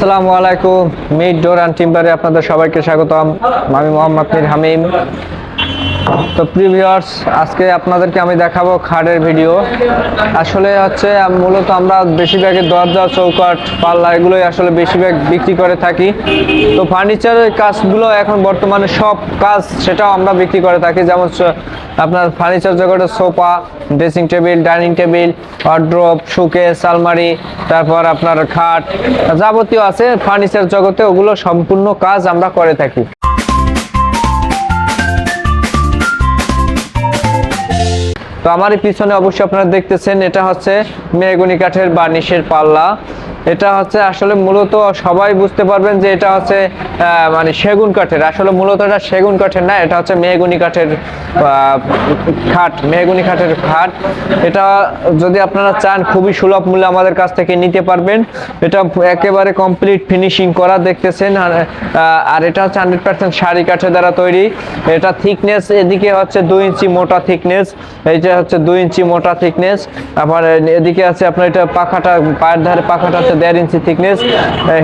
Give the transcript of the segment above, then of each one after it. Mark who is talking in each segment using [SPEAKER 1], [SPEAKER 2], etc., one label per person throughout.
[SPEAKER 1] আসসালামু আলাইকুম mid door and টিম্বারে আপনাদের সবাইকে স্বাগতম। আমি মোহাম্মদ মির হামিম। তো প্রিভিয়ার্স আজকে আপনাদেরকে আমি দেখাবো খাটের ভিডিও আসলে হচ্ছে মূলত আমরা বেশিরভাগই দরজা চৌকাট পাল্লা এগুলোই আসলে বেশিরভাগ বিক্রি করে থাকি। তো ফার্নিচারের কাজগুলো এখন বর্তমানে সব কাজ সেটাও আমরা বিক্রি করে থাকি। যেমন আপনার ফার্নিচার জগতে sofa dressing table dining table wardrobe showcase আলমারি, তারপর আপনার খাট, যাবতীয় আছে ফার্নিচার জগতে, ওগুলো সম্পূর্ণ কাজ আমরা করে থাকি। তো আমার পিছনে অবশ্যই আপনারা দেখতেছেন এটা হচ্ছে মেগুনি কাঠের বার্নিশের পাল্লা। এটা হচ্ছে আসলে মূলত সবাই বুঝতে পারবেন যে এটা হচ্ছে মানে সেগুন কাঠের। আসলে মূলত এটা সেগুন কাঠের না, এটা হচ্ছে মেহগুনি কাঠের খাট, মেহগুনি কাঠের খাট। এটা যদি আপনারা চান, খুবই সুলভ মূল্যে আমাদের কাছ থেকে নিতে পারবেন। এটা একেবারে কমপ্লিট ফিনিশিং করা দেখতেছেন, আর এটা হচ্ছে হান্ড্রেড পার্সেন্ট শাড়ি কাঠের দ্বারা তৈরি। এটা থিকনেস এদিকে হচ্ছে দুই ইঞ্চি মোটা থিকনেস এইটা হচ্ছে দুই ইঞ্চি মোটা থিকনেস আবার এদিকে আছে আপনার এটা পাখাটা, পায়ের ধারে পাখাটা হচ্ছে দেড় ইঞ্চি থিকনেস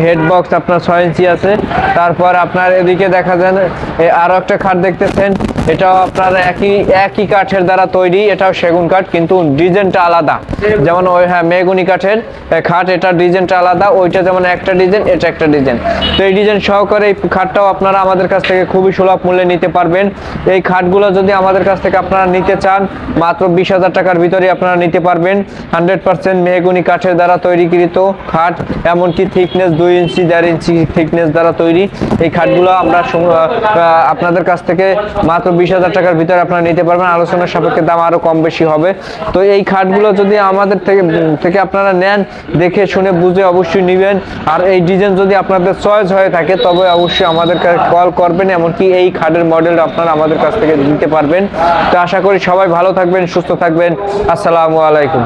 [SPEAKER 1] হেড বক্স আপনার ছয় ইঞ্চি আছে। তারপর আপনার এদিকে দেখা যান আরও একটা খাট দেখতেছেন। এটাও আপনার একই একই কাঠের দ্বারা তৈরি, এটাও সেগুন কাঠ, কিন্তু ডিজাইনটা আলাদা। যেমন ওই হ্যাঁ মেগুনি কাঠের খাট, এটা ডিজাইনটা আলাদা, ওইটা যেমন একটা ডিজাইন, এটা একটা ডিজাইন। তো এই ডিজাইন সহকারে এই খাটটাও আপনারা আমাদের কাছ থেকে খুবই সুলভ মূল্যে নিতে পারবেন। এই খাটগুলো যদি আমাদের কাছ থেকে আপনারা নিতে চান, মাত্র বিশ হাজার টাকার ভিতরে আপনারা নিতে পারবেন। হান্ড্রেড পার্সেন্ট মেহগুনি কাঠের দ্বারা তৈরিকৃত খাট, এমনকি থিকনেস দুই ইঞ্চি, দেড় ইঞ্চি থিকনেস দ্বারা তৈরি। এই খাটগুলো আমরা আপনাদের কাছ থেকে মাত্র বিশ হাজার টাকার ভিতরে আপনারা নিতে পারবেন। আলোচনার সাপেক্ষে দাম আরও কম বেশি হবে। তো এই খাটগুলো যদি আমাদের থেকে থেকে আপনারা নেন, দেখে শুনে বুঝে অবশ্যই নেবেন। আর এই ডিজাইন যদি আপনাদের চয়েস হয়ে থাকে, তবে অবশ্যই আমাদের কল করবেন, এমনকি এই খাটের মডেল আপনারা আমাদের কাছ থেকে নিতে পারবেন। তো আশা করি সবাই ভালো থাকবেন, সুস্থ থাকবেন। আসসালামু আলাইকুম।